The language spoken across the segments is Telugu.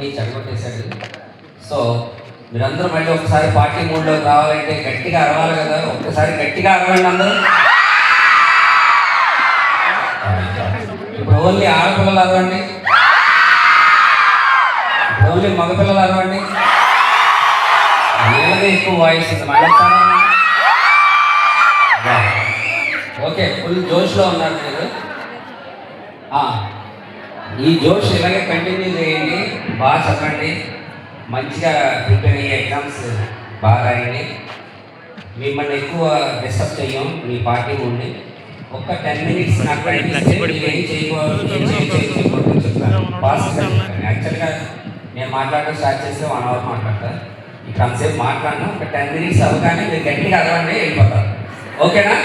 ఈ మూడ్ని చెడగొట్టేశాడు. సో మీరందరూ మళ్ళీ ఒకసారి పార్టీ మూడ్లోకి రావాలంటే గట్టిగా అరవాలి కదా ఒక్కసారి గట్టిగా అరవండి అందరూ. ఇప్పుడు ఓన్లీ ఆడపిల్లలు అరవండి. ఓన్లీ మగపిల్లలు అరవండి. వీళ్ళదే ఎక్కువ వాయిస్ మళ్ళీ ఓకే ఫుల్ జోష్లో ఉన్నారు మీరు. ఆ, ఈ జోష్ ఇలాగే కంటిన్యూ చేయండి. బాగా చదవండి. మంచిగా ప్రిపేర్ అయ్యే ఎగ్జామ్స్ బాగా రాయండి. మిమ్మల్ని ఎక్కువ డిస్టర్బ్ చేయం మీ పార్టీ ఉండి ఒక్క టెన్ మినిట్స్ నాకు యాక్చువల్గా నేను మాట్లాడడం స్టార్ట్ చేస్తే వన్ అవర్ మాట్లాడతా. ఇక్కడ అంతసేపు మాట్లాడను. ఒక టెన్ మినిట్స్ అవగానే మీరు గట్టిగా అరవండి వెళ్ళిపోతారు. ఓకేనా?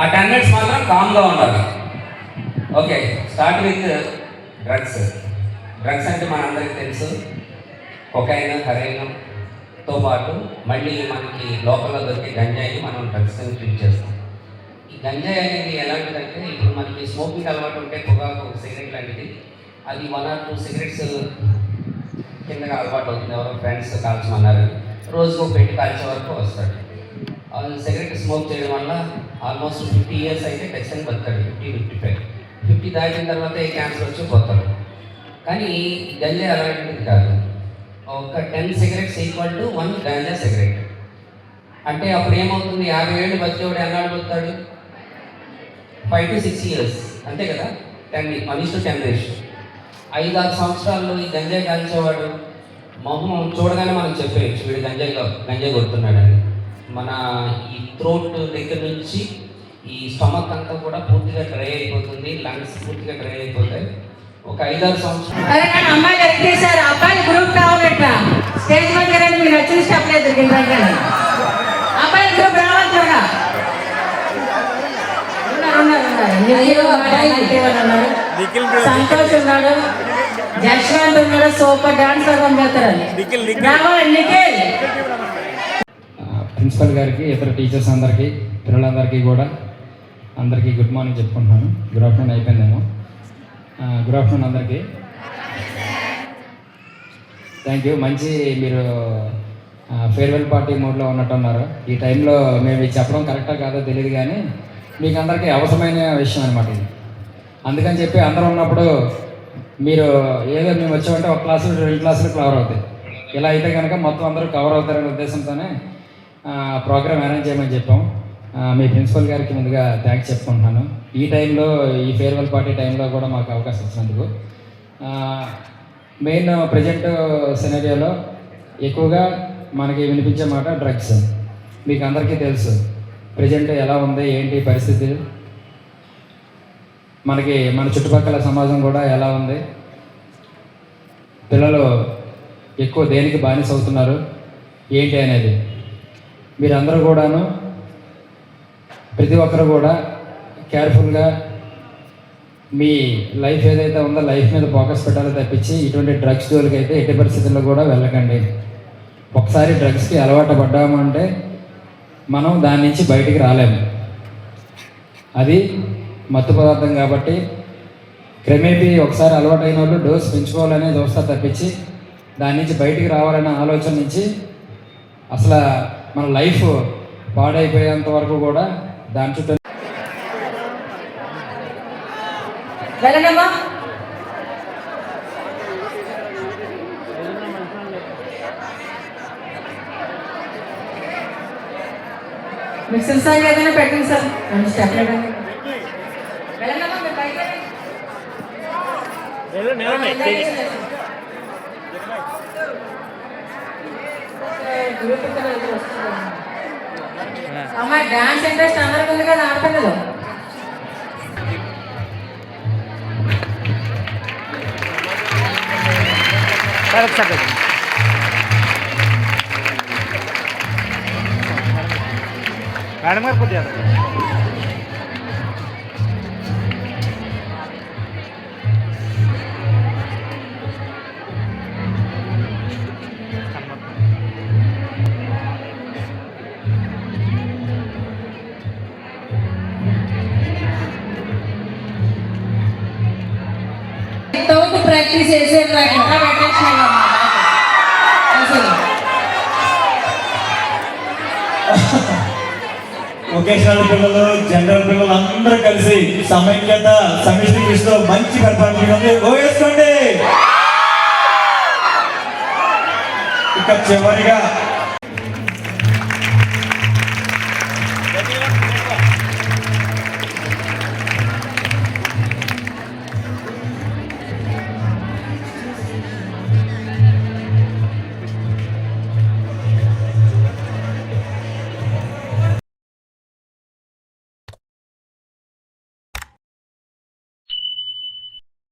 ఆ టెన్ మినిట్స్ మాత్రం కామ్గా ఉండాలి. Okay start with drugs drugs అంటే మనందరికీ తెలుసు. కొకైన్ హరైన్తో పాటు మళ్ళీ మనకి లోకల్లో దొరికే గంజాయిని మనం డ్రగ్స్ అని ట్రీట్ చేస్తాం. ఈ గంజాయి అనేది ఎలాంటిదంటే ఇప్పుడు మనకి స్మోకింగ్ అలవాటు ఉంటే పొగాకు సిగరెట్ లాంటిది. అది వన్ ఆర్ టూ సిగరెట్స్ కిందగా అలవాటు అవుతుంది. ఎవరో ఫ్రెండ్స్ కాల్చమన్నారు. రోజుకు పెట్టి కాల్చే వరకు వస్తాడు. వాళ్ళు సిగరెట్ స్మోక్ చేయడం వల్ల ఆల్మోస్ట్ ఫిఫ్టీ ఇయర్స్ అయితే ఖచ్చితంగా బతాడు ఫిఫ్టీ ఫిఫ్టీ ఫైవ్ ఫిఫ్టీ దాటిన తర్వాత ఏ క్యాన్సర్ వచ్చి పోతాడు. కానీ గంజా అలాంటిది కాదు. ఒక ten cigarettes equal to one ganja cigarette. అంటే అప్పుడు ఏమవుతుంది? యాభై ఏళ్ళు బతికేవాడు ఎన్నాళ్ళు బతుకుతాడు? ఫైవ్ టు సిక్స్ ఇయర్స్ అంతే కదా? Ten one is to ten ratio ఐదు ఆరు సంవత్సరాల్లో ఈ గంజా కాల్చేవాడు? మొహం చూడగానే మనం చెప్పేయచ్చు. వీడు గంజాయి గంజాయి కొడుతున్నాడని. మన ఈ థ్రోట్ దగ్గర నుంచి ఈ స్టమక్ అంతా కూడా పూర్తిగా డ్రై అయిపోతుంది. లంగ్స్ పూర్తిగా డ్రై అయిపోతాయి. ఒక ఐదారు సంవత్సరాలు. అరే కానీ అమ్మాయిలు ఎక్కేసారు అబ్బాయిలు గ్రూప్ కావాలట స్టేజ్ మీద రండి మీకు నచ్చిన స్టెప్ లేదు అబ్బాయి గ్రూప్ రావాలి చూడ మీరు సంతోష్ ఉన్నాడు జశ్వంత్ ఉన్నాడు సూపర్ డాన్స్ రావాలి నిఖిల్. ప్రిన్సిపల్ గారికి ఇతర టీచర్స్ అందరికీ పిల్లలందరికీ కూడా అందరికీ గుడ్ మార్నింగ్ చెప్పుకుంటున్నాను. గుడ్ ఆఫ్టర్నూన్ అయిపోయిందేమో. గుడ్ ఆఫ్టర్నూన్ అందరికీ. థ్యాంక్ యూ మంచి మీరు ఫేర్వెల్ పార్టీ మోడ్లో ఉన్నట్టున్నారు. ఈ టైంలో మేము చెప్పడం కరెక్టా కాదో తెలియదు కానీ మీకు అందరికీ అవసరమైన విషయం అనమాట ఇది. అందుకని చెప్పి అందరూ ఉన్నప్పుడు మీరు ఏదో మేము వచ్చామంటే ఒక క్లాసు రెండు క్లాసులు కవర్ అవుతాయి. ఇలా అయితే కనుక మొత్తం అందరూ కవర్ అవుతారనే ఉద్దేశంతోనే ప్రోగ్రామ్ అరేంజ్ చేయమని చెప్పాం. మీ ప్రిన్సిపల్ గారికి ముందుగా థ్యాంక్స్ చెప్పుకుంటున్నాను. ఈ టైంలో ఈ ఫేర్వెల్ పార్టీ టైంలో కూడా మాకు అవకాశం ఇచ్చినందుకు. మెయిన్ ప్రజెంట్ సినరియోలో ఎక్కువగా మనకి వినిపించే మాట డ్రగ్స్ మీకు అందరికీ తెలుసు ప్రజెంట్ ఎలా ఉంది ఏంటి పరిస్థితి? మనకి మన చుట్టుపక్కల సమాజం కూడా ఎలా ఉంది? పిల్లలు ఎక్కువ దేనికి బానిస అవుతున్నారు? ఏంటి అనేది. మీరందరూ కూడాను ప్రతి ఒక్కరు కూడా కేర్ఫుల్గా మీ లైఫ్ ఏదైతే ఉందో లైఫ్ మీద ఫోకస్ పెట్టాలో తప్పించి ఇటువంటి డ్రగ్స్ జోలికి అయితే ఎట్టి పరిస్థితుల్లో కూడా వెళ్ళకండి. ఒకసారి డ్రగ్స్కి అలవాటు పడ్డాము అంటే మనం దాని నుంచి బయటికి రాలేము. అది మత్తు పదార్థం కాబట్టి క్రమేపీ ఒకసారి అలవాటైన వాళ్ళు డోస్ పెంచుకోవాలనే చూస్తారు తప్పించి దాని నుంచి బయటికి రావాలనే ఆలోచన నుంచి అసలు మన లైఫ్ పాడైపోయేంత వరకు కూడా దాని చుట్టూ వెళ్ళండమ్మా మిక్సర్ సాంగ్ ఏదైనా పెట్టండి సార్ రెండు స్టెప్. గ్రూప్ ఇద్దరు ఇద్దరు వస్తున్నారు. అమ్మా డాన్స్ ఇంట్రెస్ట్ అందరికి ఉంది కదా ఆడపిల్లలు మేడం గారు కొద్దిగా వితౌట్ ప్రాక్టీస్ ప్రాక్టీస్ చేసేది నాకు ఎట్లా పెట్టేసినాయి అసలు. వొకేషనల్ పిల్లలు జనరల్ పిల్లలు అందరూ కలిసి సమైక్యత సమిష్టి కృషితో మంచి పెర్ఫార్మెన్స్ ఉంది ఓ ఇక చివరిగా